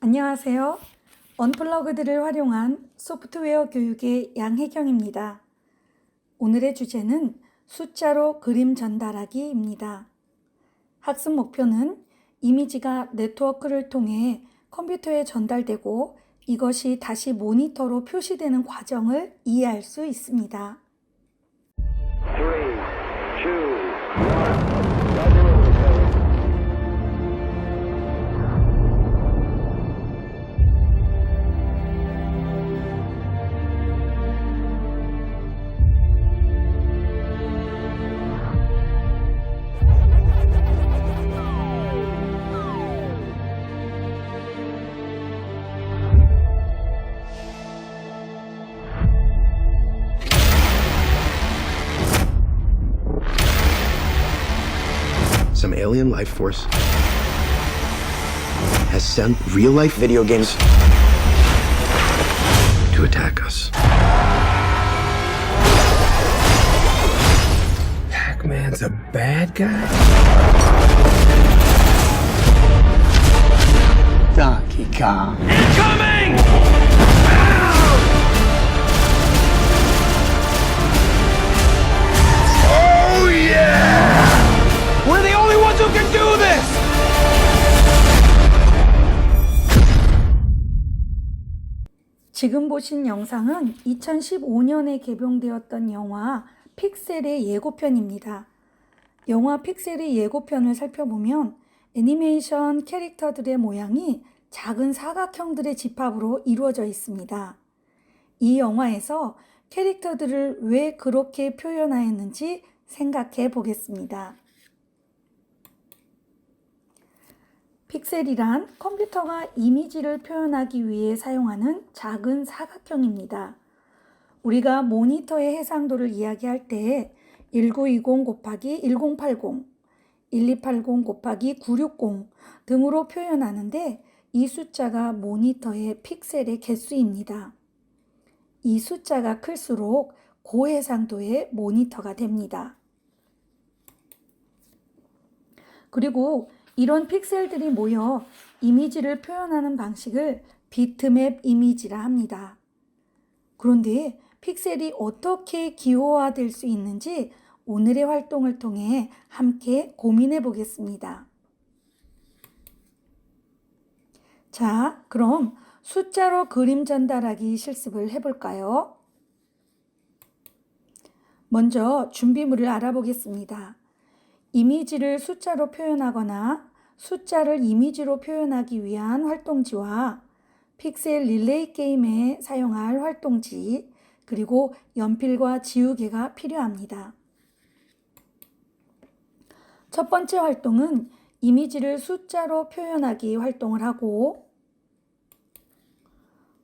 안녕하세요. 언플러그드를 활용한 소프트웨어 교육의 양혜경입니다. 오늘의 주제는 숫자로 그림 전달하기입니다. 학습 목표는 이미지가 네트워크를 통해 컴퓨터에 전달되고 이것이 다시 모니터로 표시되는 과정을 이해할 수 있습니다. Alien life force has sent real life video games to attack us. Pac Man's a bad guy? Donkey Kong. Oh, 지금 보신 영상은 2015년에 개봉되었던 영화 픽셀의 예고편입니다. 영화 픽셀의 예고편을 살펴보면 애니메이션 캐릭터들의 모양이 작은 사각형들의 집합으로 이루어져 있습니다. 이 영화에서 캐릭터들을 왜 그렇게 표현하였는지 생각해 보겠습니다. 픽셀이란 컴퓨터가 이미지를 표현하기 위해 사용하는 작은 사각형입니다. 우리가 모니터의 해상도를 이야기할 때 1920 곱하기 1080, 1280 곱하기 960 등으로 표현하는데 이 숫자가 모니터의 픽셀의 개수입니다. 이 숫자가 클수록 고해상도의 모니터가 됩니다. 그리고 이런 픽셀들이 모여 이미지를 표현하는 방식을 비트맵 이미지라 합니다. 그런데 픽셀이 어떻게 기호화될 수 있는지 오늘의 활동을 통해 함께 고민해 보겠습니다. 자, 그럼 숫자로 그림 전달하기 실습을 해볼까요? 먼저 준비물을 알아보겠습니다. 이미지를 숫자로 표현하거나 숫자를 이미지로 표현하기 위한 활동지와 픽셀 릴레이 게임에 사용할 활동지, 그리고 연필과 지우개가 필요합니다. 첫 번째 활동은 이미지를 숫자로 표현하기 활동을 하고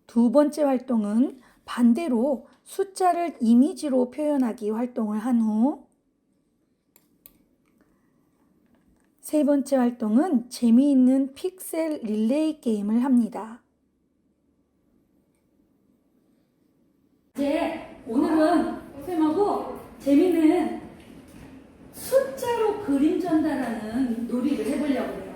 두 번째 활동은 반대로 숫자를 이미지로 표현하기 활동을 한 후 세 번째 활동은 재미있는 픽셀 릴레이 게임을 합니다. 이제 오늘은 쌤하고 재미있는 숫자로 그림 전달하는 놀이를 해보려고 해요.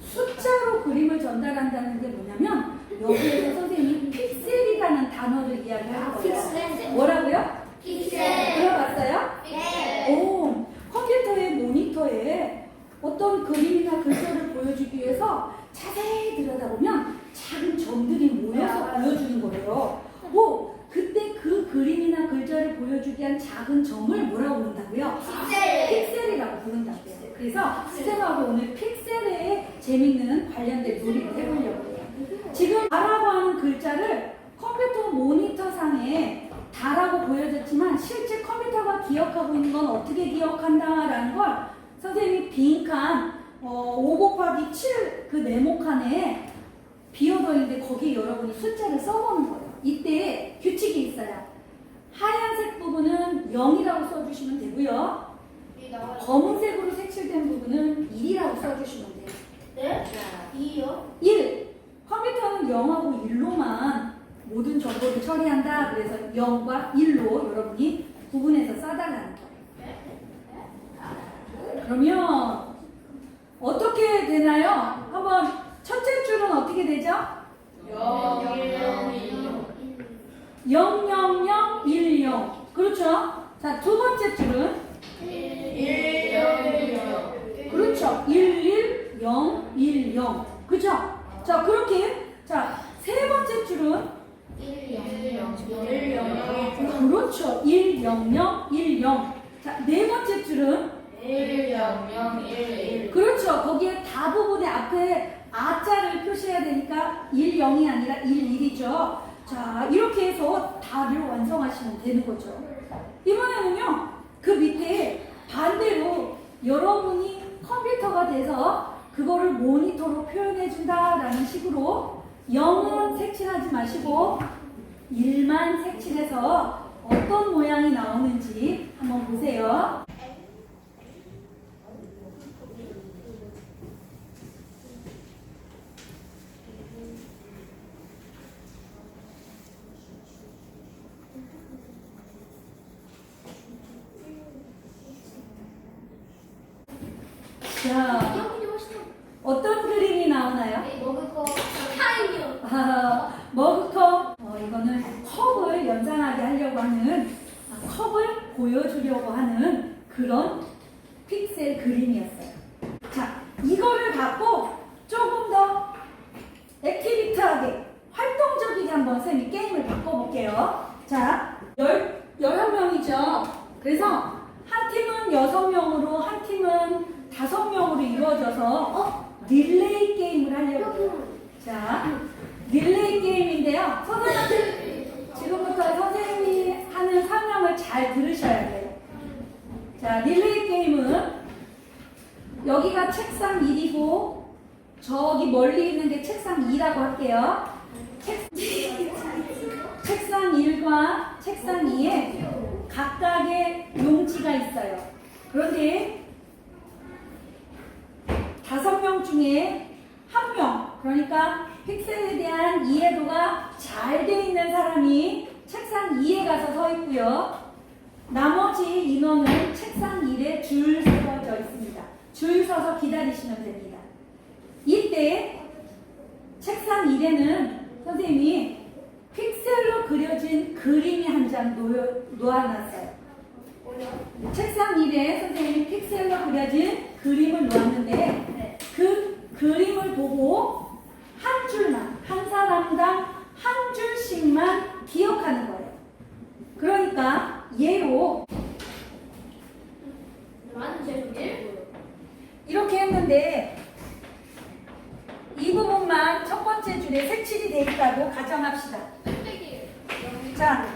숫자로 그림을 전달한다는 게 뭐냐면 여기에서 선생님이 픽셀이라는 단어를 이야기할 거예요. 뭐라고요? 픽셀. 들어봤어요? 네. 오, 컴퓨터의 모니터에 어떤 그림이나 글자를 보여주기 위해서 자세히 들여다보면 작은 점들이 모여서 보여주는 거예요. 오, 그때 그 그림이나 글자를 보여주기 위한 작은 점을 뭐라고 부른다고요? 픽셀. 픽셀이라고 부른다고요. 그래서 쌤하고 오늘 픽셀에 재밌는 관련된 놀이를 해보려고 해요. 지금 다라고 하는 글자를 컴퓨터 모니터 상에 다라고 보여졌지만 실제 컴퓨터가 기억하고 있는 건 어떻게 기억한다라는 걸 선생님이 빈칸 어, 5 곱하기 7 그 네모칸에 비어져 있는데 거기에 여러분이 숫자를 써보는 거예요. 이때 규칙이 있어요. 하얀색 부분은 0이라고 써주시면 되고요. 검은색으로 색칠된 부분은 1이라고 써주시면 돼요. 네? 이요? 1. 컴퓨터는 0하고 1로만 모든 정보를 처리한다. 그래서 0과 1로 여러분이 구분해서 써달라는. 그러면 어떻게 되나요? 한번 첫째 줄은 어떻게 되죠? 00010 그렇죠? 자, 두 번째 줄은 그렇죠. 11010 그죠? 자, 그렇게 자, 세 번째 줄은 그렇죠. 10010 자, 네 번째 줄은 그렇죠. 거기에 다 부분의 앞에 아자를 표시해야 되니까 1, 0이 아니라 1, 1이죠. 자, 이렇게 해서 답을 완성하시면 되는 거죠. 이번에는요, 그 밑에 반대로 여러분이 컴퓨터가 돼서 그거를 모니터로 표현해준다라는 식으로 0은 색칠하지 마시고 1만 색칠해서 어떤 모양이 나오는지 한번 보세요. 자, 어떤 그림이 나오나요? 아, 머그컵. 어, 이거는 컵을 연상하게 하려고 하는, 아, 컵을 보여주려고 하는 그런 픽셀 그림이었어요. 자, 이거를 갖고 조금 더 액티비트하게, 활동적이게 한번 쌤이 게임을 바꿔볼게요. 자, 열, 11명이죠. 그래서 한 팀은 6명으로, 한 팀은 5명으로 이루어져서, 어? 릴레이 게임을 하려고. 자, 릴레이 게임인데요. 선생님들 지금부터 선생님이 하는 설명을 잘 들으셔야 돼요. 자, 릴레이 게임은 여기가 책상 1이고 저기 멀리 있는 게 책상 2라고 할게요. 책, 책상 1과 책상 2에 각각의 용지가 있어요. 그런데 다섯 명 중에 한 명, 그러니까 픽셀에 대한 이해도가 잘 돼 있는 사람이 책상 2에 가서 서 있고요. 나머지 인원은 책상 1에 줄 서져 있습니다. 줄 서서 기다리시면 됩니다. 이때 책상 1에는 선생님이 픽셀로 그려진 그림이 한 장 놓아놨어요. 책상 1에 선생님이 픽셀로 그려진 그림을 놓았는데 그 그림을 보고 한 줄만, 한 사람당 한 줄씩만 기억하는 거예요. 그러니까 예로 이렇게 했는데 이 부분만 첫 번째 줄에 색칠이 돼 있다고 가정합시다. 자,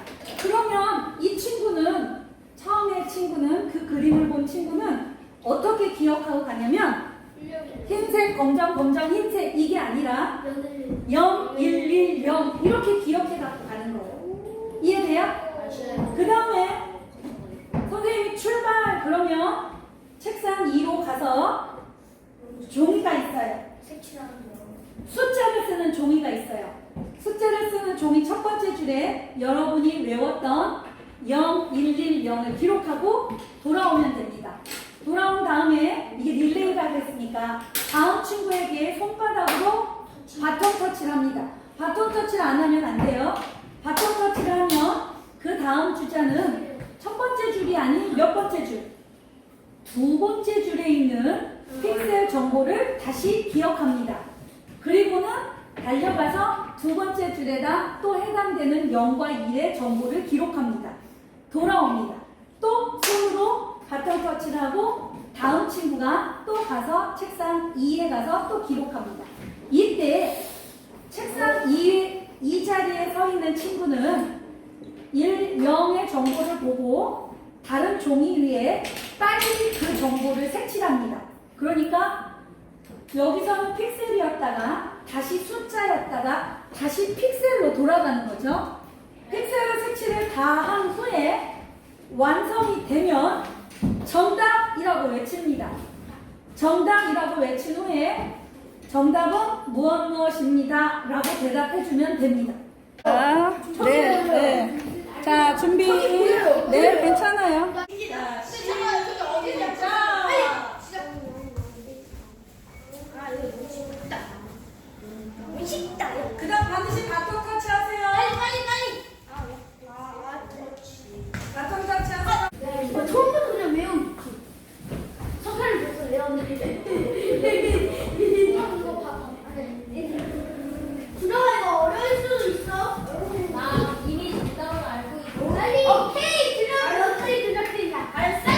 그러면 이 친구는 처음에 친구는 그 그림을 본 친구는 어떻게 기억하고 가냐면 흰색, 검정, 검정, 흰색 이게 아니라 0, 1, 1, 0 이렇게 기억해 갖고 가는 거예요. 이해돼요? 그 다음에 선생님이 출발 그러면 책상 2로 가서 종이가 있어요. 숫자를 쓰는 종이가 있어요. 숫자를 쓰는 종이 첫 번째 줄에 여러분이 외웠던 0, 1, 1, 0을 기록하고 돌아오면 됩니다. 돌아온 다음에 이게 릴레이가 됐으니까 다음 친구에게 손바닥으로 바톤 터치를 합니다. 바톤 터치를 안 하면 안 돼요. 바톤 터치를 하면 그 다음 주자는 첫 번째 줄이 아닌 몇 번째 줄? 두 번째 줄에 있는 픽셀 정보를 다시 기억합니다. 그리고는 달려가서 두 번째 줄에다 또 해당되는 0과 1의 정보를 기록합니다. 돌아옵니다. 또 손으로 바톤 터치를 하고 다음 친구가 또 가서 책상 2에 가서 또 기록합니다. 이때 책상 2, 이 자리에 서 있는 친구는 1, 0의 정보를 보고 다른 종이 위에 빨리 그 정보를 색칠합니다. 그러니까 여기서는 픽셀이었다가 다시 숫자였다가 다시 픽셀로 돌아가는 거죠. 픽셀로 색칠을 다 한 후에 완성이 되면 정답이라고 외칩니다. 정답이라고 외친 후에 정답은 무엇 무엇입니다. 라고 대답해 주면 됩니다. 자, 네, 네. 자, 준비. 네, 괜찮아요. 자,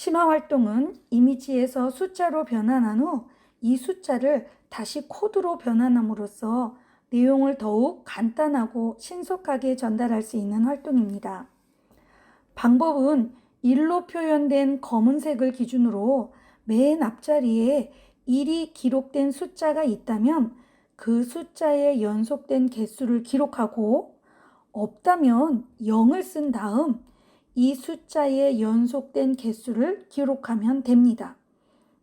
심화 활동은 이미지에서 숫자로 변환한 후 이 숫자를 다시 코드로 변환함으로써 내용을 더욱 간단하고 신속하게 전달할 수 있는 활동입니다. 방법은 1로 표현된 검은색을 기준으로 맨 앞자리에 1이 기록된 숫자가 있다면 그 숫자의 연속된 개수를 기록하고 없다면 0을 쓴 다음 이 숫자의 연속된 개수를 기록하면 됩니다.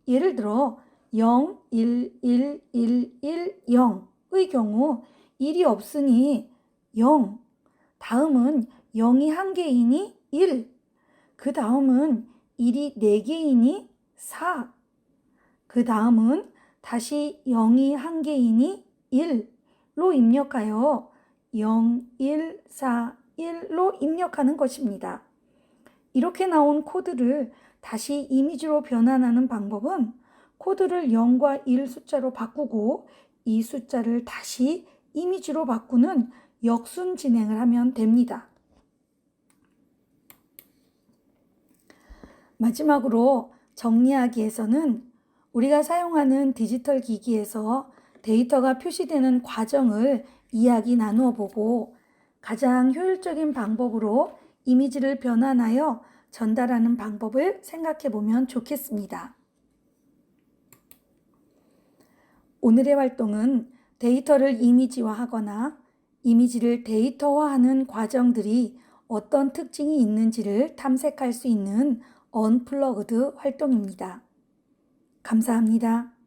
예를 들어 0, 1, 1, 1, 1, 0의 경우 1이 없으니 0, 다음은 0이 한 개이니 1, 그 다음은 1이 네 개이니 4, 그 다음은 다시 0이 한 개이니 1로 입력하여 0, 1, 4, 1로 입력하는 것입니다. 이렇게 나온 코드를 다시 이미지로 변환하는 방법은 코드를 0과 1 숫자로 바꾸고 이 숫자를 다시 이미지로 바꾸는 역순 진행을 하면 됩니다. 마지막으로 정리하기에서는 우리가 사용하는 디지털 기기에서 데이터가 표시되는 과정을 이야기 나누어 보고 가장 효율적인 방법으로 이미지를 변환하여 전달하는 방법을 생각해 보면 좋겠습니다. 오늘의 활동은 데이터를 이미지화하거나 이미지를 데이터화하는 과정들이 어떤 특징이 있는지를 탐색할 수 있는 언플러그드 활동입니다. 감사합니다.